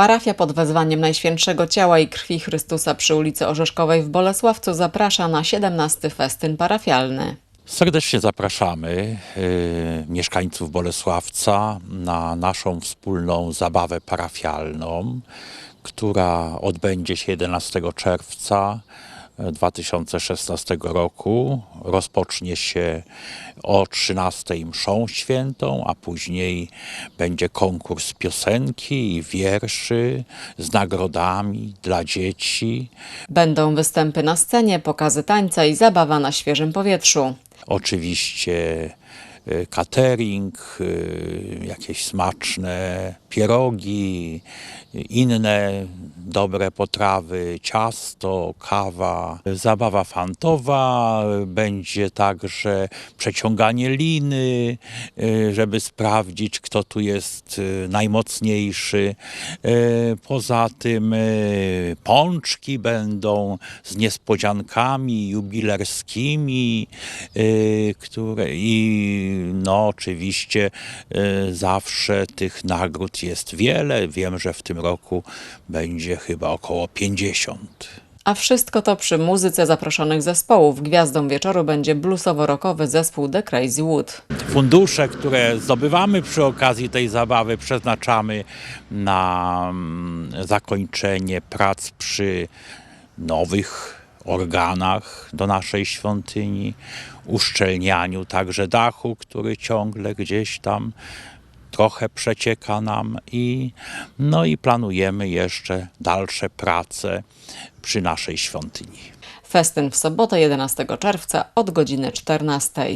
Parafia pod wezwaniem Najświętszego Ciała i Krwi Chrystusa przy ulicy Orzeszkowej w Bolesławcu zaprasza na 17 festyn parafialny. Serdecznie zapraszamy y, mieszkańców Bolesławca na naszą wspólną zabawę parafialną, która odbędzie się 11 czerwca 2016 roku. Rozpocznie się o 13 mszą świętą, a później będzie konkurs piosenki i wierszy z nagrodami dla dzieci. Będą występy na scenie, pokazy tańca i zabawa na świeżym powietrzu. Oczywiście y, catering, y, jakieś smaczne pierogi, inne dobre potrawy, ciasto, kawa, zabawa fantowa, będzie także przeciąganie liny, y, żeby sprawdzić, kto tu jest y, najmocniejszy. Y, Poza tym pączki będą z niespodziankami jubilerskimi, które i no oczywiście zawsze tych nagród jest wiele. Wiem, że w tym roku będzie chyba około 50. A wszystko to przy muzyce zaproszonych zespołów. Gwiazdą wieczoru będzie bluesowo-rockowy zespół The Crazy Wood. Fundusze, które zdobywamy przy okazji tej zabawy, przeznaczamy na mm, zakończenie prac przy nowych organach do naszej świątyni, uszczelnianiu także dachu, który ciągle gdzieś tam trochę przecieka nam i no i planujemy jeszcze dalsze prace przy naszej świątyni. Festyn w sobotę 11 czerwca od godziny 14.